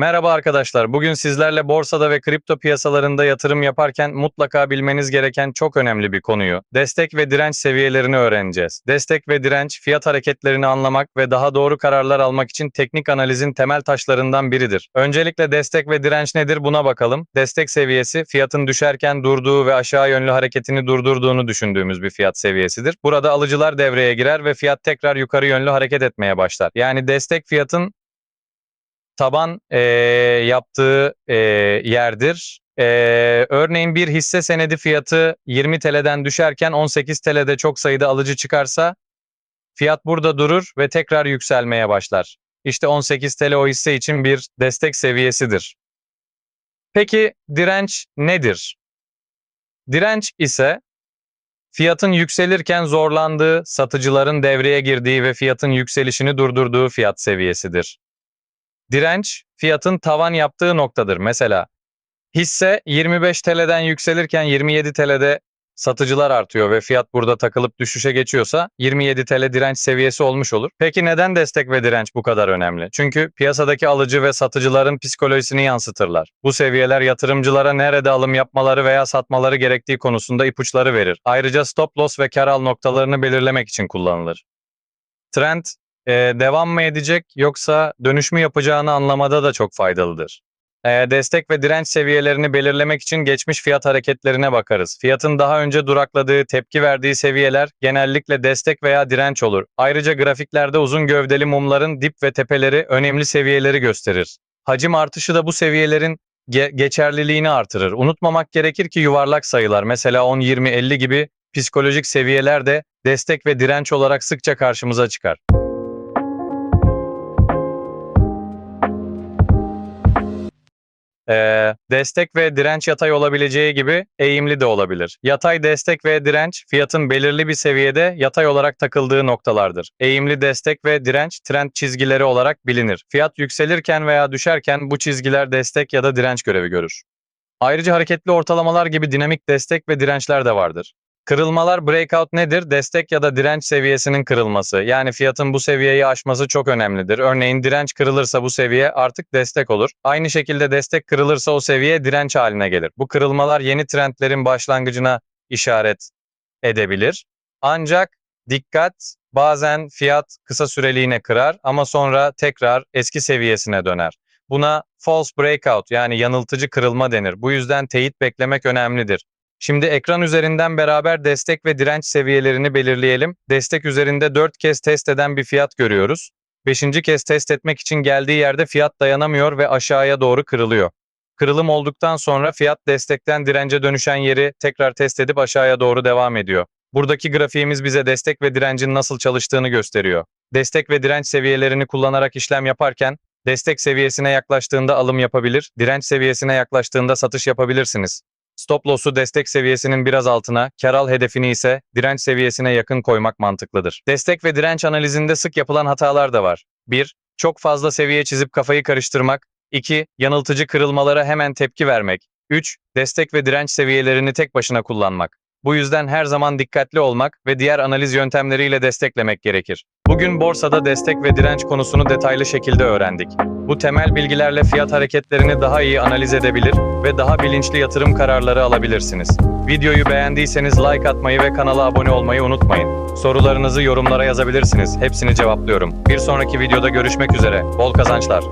Merhaba arkadaşlar. Bugün sizlerle borsada ve kripto piyasalarında yatırım yaparken mutlaka bilmeniz gereken çok önemli bir konuyu, destek ve direnç seviyelerini öğreneceğiz. Destek ve direnç, fiyat hareketlerini anlamak ve daha doğru kararlar almak için teknik analizin temel taşlarından biridir. Öncelikle destek ve direnç nedir buna bakalım. Destek seviyesi, fiyatın düşerken durduğu ve aşağı yönlü hareketini durdurduğunu düşündüğümüz bir fiyat seviyesidir. Burada alıcılar devreye girer ve fiyat tekrar yukarı yönlü hareket etmeye başlar. Yani destek fiyatın taban eee, yaptığı eee, yerdir. Eee, örneğin bir hisse senedi fiyatı 20 TL'den düşerken 18 TL'de çok sayıda alıcı çıkarsa fiyat burada durur ve tekrar yükselmeye başlar. İşte 18 TL o hisse için bir destek seviyesidir. Peki direnç nedir? Direnç ise fiyatın yükselirken zorlandığı, satıcıların devreye girdiği ve fiyatın yükselişini durdurduğu fiyat seviyesidir. Direnç, fiyatın tavan yaptığı noktadır. Mesela hisse 25 TL'den yükselirken 27 TL'de satıcılar artıyor ve fiyat burada takılıp düşüşe geçiyorsa 27 TL direnç seviyesi olmuş olur. Peki neden destek ve direnç bu kadar önemli? Çünkü piyasadaki alıcı ve satıcıların psikolojisini yansıtırlar. Bu seviyeler yatırımcılara nerede alım yapmaları veya satmaları gerektiği konusunda ipuçları verir. Ayrıca stop loss ve kar al noktalarını belirlemek için kullanılır. Trend e, devam mı edecek yoksa dönüş mü yapacağını anlamada da çok faydalıdır. E, destek ve direnç seviyelerini belirlemek için geçmiş fiyat hareketlerine bakarız. Fiyatın daha önce durakladığı, tepki verdiği seviyeler genellikle destek veya direnç olur. Ayrıca grafiklerde uzun gövdeli mumların dip ve tepeleri önemli seviyeleri gösterir. Hacim artışı da bu seviyelerin ge- geçerliliğini artırır. Unutmamak gerekir ki yuvarlak sayılar mesela 10, 20, 50 gibi psikolojik seviyeler de destek ve direnç olarak sıkça karşımıza çıkar. Ee, destek ve direnç yatay olabileceği gibi eğimli de olabilir. Yatay destek ve direnç fiyatın belirli bir seviyede yatay olarak takıldığı noktalardır. Eğimli destek ve direnç trend çizgileri olarak bilinir. Fiyat yükselirken veya düşerken bu çizgiler destek ya da direnç görevi görür. Ayrıca hareketli ortalamalar gibi dinamik destek ve dirençler de vardır. Kırılmalar breakout nedir? Destek ya da direnç seviyesinin kırılması. Yani fiyatın bu seviyeyi aşması çok önemlidir. Örneğin direnç kırılırsa bu seviye artık destek olur. Aynı şekilde destek kırılırsa o seviye direnç haline gelir. Bu kırılmalar yeni trendlerin başlangıcına işaret edebilir. Ancak dikkat bazen fiyat kısa süreliğine kırar ama sonra tekrar eski seviyesine döner. Buna false breakout yani yanıltıcı kırılma denir. Bu yüzden teyit beklemek önemlidir. Şimdi ekran üzerinden beraber destek ve direnç seviyelerini belirleyelim. Destek üzerinde 4 kez test eden bir fiyat görüyoruz. 5. kez test etmek için geldiği yerde fiyat dayanamıyor ve aşağıya doğru kırılıyor. Kırılım olduktan sonra fiyat destekten dirence dönüşen yeri tekrar test edip aşağıya doğru devam ediyor. Buradaki grafiğimiz bize destek ve direncin nasıl çalıştığını gösteriyor. Destek ve direnç seviyelerini kullanarak işlem yaparken destek seviyesine yaklaştığında alım yapabilir, direnç seviyesine yaklaştığında satış yapabilirsiniz. Stop loss'u destek seviyesinin biraz altına, kar al hedefini ise direnç seviyesine yakın koymak mantıklıdır. Destek ve direnç analizinde sık yapılan hatalar da var. 1. Çok fazla seviye çizip kafayı karıştırmak. 2. Yanıltıcı kırılmalara hemen tepki vermek. 3. Destek ve direnç seviyelerini tek başına kullanmak. Bu yüzden her zaman dikkatli olmak ve diğer analiz yöntemleriyle desteklemek gerekir. Bugün borsada destek ve direnç konusunu detaylı şekilde öğrendik. Bu temel bilgilerle fiyat hareketlerini daha iyi analiz edebilir ve daha bilinçli yatırım kararları alabilirsiniz. Videoyu beğendiyseniz like atmayı ve kanala abone olmayı unutmayın. Sorularınızı yorumlara yazabilirsiniz. Hepsini cevaplıyorum. Bir sonraki videoda görüşmek üzere. Bol kazançlar.